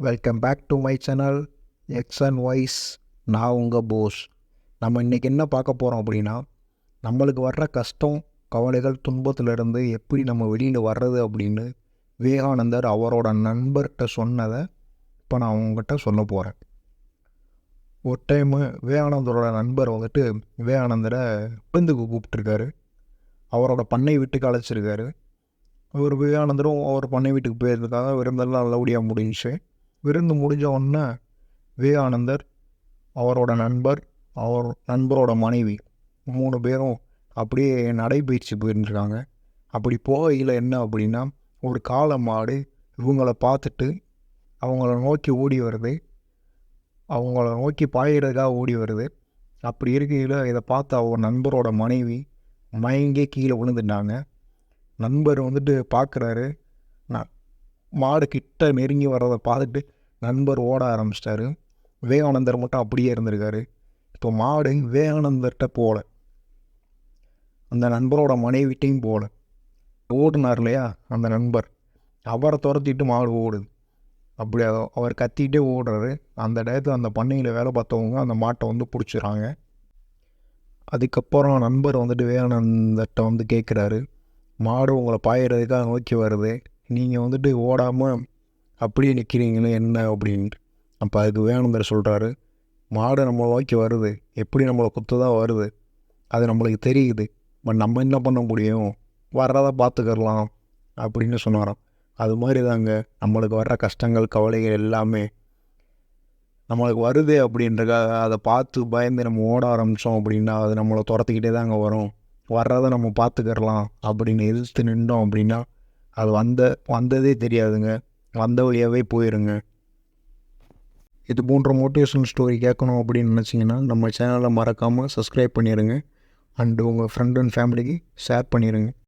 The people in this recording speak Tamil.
Welcome back to my channel X and Y's நான் உங்கள் போஸ் நம்ம இன்றைக்கி என்ன பார்க்க போகிறோம் அப்படின்னா நம்மளுக்கு வர்ற கஷ்டம் கவலைகள் துன்பத்திலிருந்து எப்படி நம்ம வெளியில் வர்றது அப்படின்னு விவேகானந்தர் அவரோட நண்பர்கிட்ட சொன்னதை இப்போ நான் அவங்ககிட்ட சொல்ல போகிறேன் ஒரு டைமு விவேகானந்தரோட நண்பர் வந்துட்டு விவேகானந்தரை விருந்துக்கு கூப்பிட்டுருக்காரு. அவரோட பண்ணை வீட்டுக்கு அழைச்சிருக்காரு. அவர் விவேகானந்தரும் அவர் பண்ணை வீட்டுக்கு போயிருந்ததுக்காக விருந்தெல்லாம் நல்லபடியாக முடிஞ்சு விருந்து முடிஞ்ச உடனே விவேகானந்தர் அவரோட நண்பர் அவர் நண்பரோட மனைவி மூணு பேரும் அப்படியே நடைபயிற்சி போயிருந்துருக்காங்க. அப்படி போகையில் என்ன அப்படின்னா ஒரு காளை மாடு இவங்கள பார்த்துட்டு அவங்கள நோக்கி ஓடி வருது. அவங்கள நோக்கி பாயிறதுக்காக ஓடி வருது. அப்படி இருக்கையில் இதை பார்த்து அவர் நண்பரோட மனைவி மயங்கே கீழே விழுந்துட்டாங்க. நண்பர் வந்துட்டு பார்க்குறாரு நான் மாடு கிட்ட நெருங்கி வர்றதை பார்த்துட்டு நண்பர் ஓட ஆரம்பிச்சிட்டாரு. விவேகானந்தர் மட்டும் அப்படியே இருந்திருக்காரு. இப்போ மாடு விவேகானந்தர்கிட்ட போகல அந்த நண்பரோட மனைவிட்டையும் போகல ஓடுனார் இல்லையா அந்த நண்பர். அவரை துரத்திட்டு மாடு ஓடுது. அப்படி அவர் கத்திக்கிட்டே ஓடுறாரு. அந்த டயத்தில் அந்த பண்ணையில் வேலை பார்த்தவங்க அந்த மாட்டை வந்து பிடிச்சிடுறாங்க. அதுக்கப்புறம் நண்பர் வந்துட்டு விவேகானந்தர்கிட்ட வந்து கேட்குறாரு மாடு உங்களை பாயிறதுக்காக நோக்கி வருது. நீங்கள் வந்துட்டு ஓடாமல் அப்படியே நிற்கிறீங்களே என்ன அப்படின்ட்டு. அப்போ அதுக்கு வேணுந்தர் சொல்கிறாரு மாடு நம்மளை நோக்கி வருது. எப்படி நம்மளை குத்து தான் வருது? அது நம்மளுக்கு தெரியுது. பட் நம்ம என்ன பண்ண முடியும்? வர்றதை பார்த்துக்கலாம் அப்படின்னு சொன்னாராம். அது மாதிரி தாங்க நம்மளுக்கு வர்ற கஷ்டங்கள் கவலைகள் எல்லாமே நம்மளுக்கு வருது அப்படின்றக்காக அதை பார்த்து பயந்து நம்ம ஓட ஆரம்பித்தோம் அப்படின்னா அது நம்மளை துரத்துக்கிட்டே தாங்க வரும். வர்றதை நம்ம பார்த்துக்கிறலாம் அப்படின்னு எதிர்த்து நின்றோம் அப்படின்னா அது வந்த வந்ததே தெரியாதுங்க. வந்த வழியாகவே போயிருங்க. இது போன்ற மோட்டிவேஷனல் ஸ்டோரி கேட்கணும் அப்படின்னு நினச்சிங்கன்னா நம்ம சேனலை மறக்காமல் சப்ஸ்கிரைப் பண்ணிடுங்க அண்டு உங்கள் ஃப்ரெண்ட் அண்ட் ஃபேமிலிக்கு ஷேர் பண்ணிடுங்க